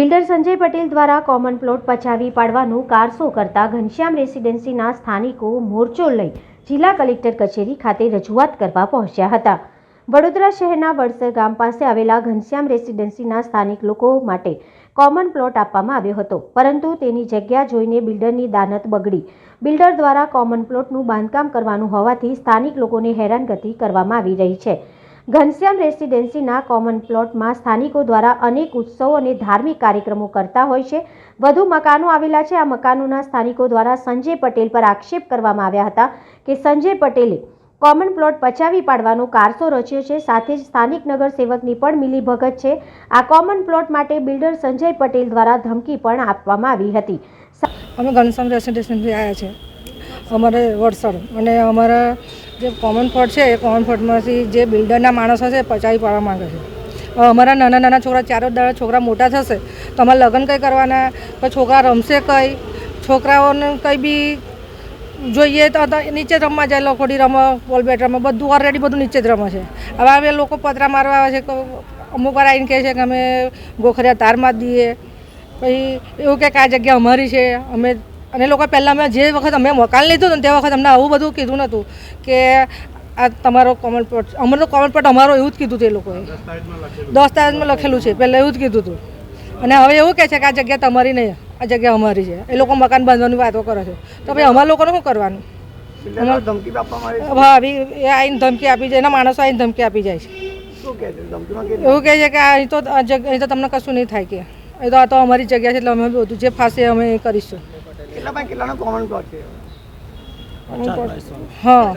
Builder Sanjay Patel દ્વારા common plot પચાવી પાડવાનું કારસો કરતા ઘનશ્યામ રેસિડેન્સીના સ્થાનિકો મોરચો લઈ જિલ્લા કલેક્ટર કચેરી ખાતે રજૂઆત કરવા પહોંચ્યા હતા. વડોદરા શહેરના વડસર ગામ પાસે આવેલા ઘનશ્યામ રેસિડેન્સીના સ્થાનિક લોકો માટે કોમન પ્લોટ આપવામાં આવ્યો હતો, પરંતુ તેની જગ્યા જોઈને બિલ્ડરની દાનત બગડી. બિલ્ડર દ્વારા કોમન પ્લોટનું બાંધકામ કરવાનું હોવાથી સ્થાનિક લોકોને હેરાનગતિ કરવામાં આવી રહી છે. ઘનશ્યામ રેસિડેન્સીના કોમન પ્લોટમાં સ્થાનિકો દ્વારા અનેક ઉત્સવો અને ધાર્મિક કાર્યક્રમો કરતા હોય છે. વધુ મકાનો આવેલા છે. આ મકાનોના સ્થાનિકો દ્વારા સંજય પટેલ પર આક્ષેપ કરવામાં આવ્યા હતા કે સંજય પટેલે કોમન પ્લોટ પચાવી પાડવાનો કારસો રચ્યો છે. સાથે જ સ્થાનિક નગરસેવકની પણ મિલીભગત છે. આ કોમન પ્લોટ માટે બિલ્ડર સંજય પટેલ દ્વારા ધમકી પણ આપવામાં આવી હતી. અમે ઘનશ્યામ રેસિડેન્સથી આવ્યા છે અમારે વડસર અને અમારા જે કોમન ફોર્ટ છે, એ કોમન ફોર્ટમાંથી જે બિલ્ડરના માણસો છે પચાવી પાડવા માંગે છે. અમારા નાના નાના છોકરા, ચારો દાડા છોકરા મોટા થશે, તો અમારે લગ્ન કંઈ કરવાના? તો છોકરા રમશે કંઈ? છોકરાઓને કંઈ બી જોઈએ તો નીચે રમવા જાય લખોડી રમે બોલ બેટ રમે બધું ઓલરેડી બધું નીચે જ રમે છે. હવે હવે લોકો પતરા મારવા આવે છે અમુક વાર આવીને કહે છે કે અમે ગોખરિયા તારમાં મારી દઈએ. પછી એવું કે આ જગ્યા અમારી છે, અમે અને લોકો પહેલાં અમે જે વખત અમે મકાન લીધું ને તે વખત અમને આવું બધું કીધું નહોતું કે આ તમારો કોમન પ્લોટ અમારો કોમન પ્લોટ અમારો એવું જ કીધું હતું એ લોકોએ. તારીખમાં લખેલું. છે પહેલાં એવું જ કીધું હતું. અને હવે એવું કહે છે કે આ જગ્યા તમારી નહીં આ જગ્યા અમારી છે. એ લોકો મકાન બાંધવાની વાતો કરે છે. તો ભાઈ અમારા લોકોને શું કરવાનું? ધમકી એ આવીને ધમકી આપી જાય એના માણસો આવીને ધમકી આપી જાય છે. એવું કહે છે કે અહીં તો અહીં તો તમને કશું નહીં થાય કે. એ તો આ તો અમારી જગ્યા છે એટલે અમે બધું જે ફાંસે અમે કરીશું. કેટલા બાય કેટલાનો કોમન પ્લોટ છે? હા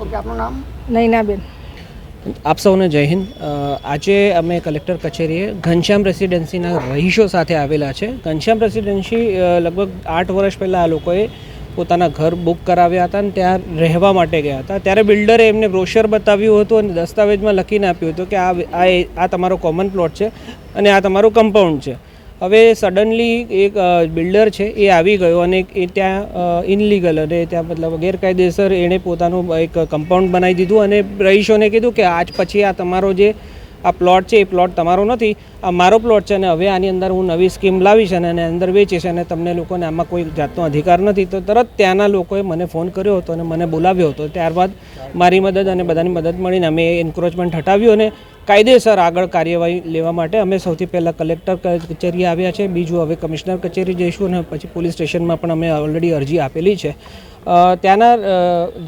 ઓકે આપનું નામ? નૈનાબેન. આપ સૌને જય હિન્દ. આજે અમે કલેક્ટર કચેરીએ ઘનશ્યામ રેસિડેન્સીના રહીશો સાથે આવેલા છે. ઘનશ્યામ રેસિડેન્સી લગભગ આઠ વર્ષ પહેલાં આ લોકોએ પોતાના ઘર બુક કરાવ્યા હતા અને ત્યાં રહેવા માટે ગયા હતા. ત્યારે બિલ્ડરે એમને બ્રોશર બતાવ્યું હતું અને દસ્તાવેજમાં લખીને આપ્યું હતું કે આ આ એ- આ તમારો કોમન પ્લોટ છે અને આ તમારું કમ્પાઉન્ડ છે. હવે સડનલી એક બિલ્ડર છે, એ આવી ગયો અને એ ત્યાં ઇનલીગલ અને ત્યાં મતલબ ગેરકાયદેસર એણે પોતાનું એક કમ્પાઉન્ડ બનાવી દીધું અને રહીશોને કીધું કે આજ પછી આ તમારો જે આ પ્લોટ છે, એ પ્લોટ તમારો નથી. આ મારો પ્લોટ છે અને હવે આની અંદર હું નવી સ્કીમ લાવીશ અને એની અંદર વેચીશ અને તમને લોકોને આમાં કોઈ જાતનો અધિકાર નથી. તો તરત ત્યાંના લોકોએ મને ફોન કર્યો હતો અને મને બોલાવ્યો હતો. ત્યારબાદ મારી મદદ અને બધાની મદદ મળીને અમે એન્ક્રોચમેન્ટ હટાવ્યું અને કાયદેસર આગળ કાર્યવાહી લેવા માટે અમે સૌથી પહેલાં કલેક્ટર કચેરી આવ્યા છે. બીજું હવે કમિશનર કચેરી જઈશું અને પછી પોલીસ સ્ટેશનમાં પણ અમે ઓલરેડી અરજી આપેલી છે. ત્યાંના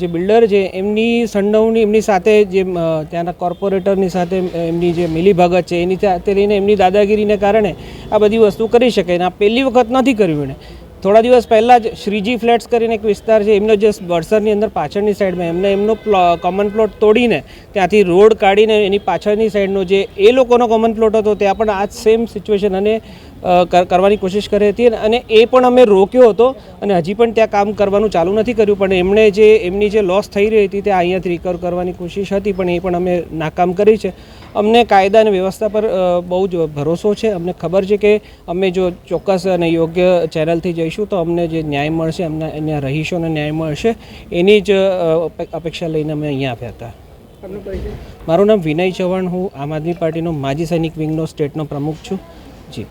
જે બિલ્ડર છે, એમની સંડવણી એમની સાથે જે ત્યાંના કોર્પોરેટરની સાથે એમની જે મિલીભગત છે, એની સાથે લઈને એમની દાદાગીરીને કારણે આ બધી વસ્તુ કરી શકે અને આ પહેલી વખત નથી કર્યું એણે. થોડા દિવસ પહેલાં જ શ્રીજી ફ્લેટ્સ કરીને એક વિસ્તાર છે, એમનો જે વડસરની અંદર પાછળની સાઈડમાં એમને એમનો કોમન પ્લોટ તોડીને ત્યાંથી રોડ કાઢીને એની પાછળની સાઈડનો જે એ લોકોનો કોમન પ્લોટ હતો, ત્યાં પણ આ સેમ સિચ્યુએશન અને કરવાની કોશિશ કરી હતી અને એ પણ અમે રોક્યો હતો અને હજી પણ ત્યાં કામ કરવાનું ચાલુ નથી કર્યું પણ એમણે જે એમની જે લોસ થઈ રહી હતી તે અહીંયાથી રિકવર કરવાની કોશિશ હતી પણ એ પણ અમે નાકામ કરી છે. અમને કાયદા અને વ્યવસ્થા પર બહુ જ ભરોસો છે. અમને ખબર છે કે અમે જો ચોક્કસ અને યોગ્ય ચેનલથી જઈશું તો અમને જે ન્યાય મળશે અમને અહીંયા રહીશોને ન્યાય મળશે એની જ અપેક્ષા લઈને અમે અહીંયા આવ્યા હતા. મારું નામ વિનય ચૌહાણ હું આમ આદમી પાર્ટીનો માજી સૈનિક વિંગનો સ્ટેટનો પ્રમુખ છું. જી.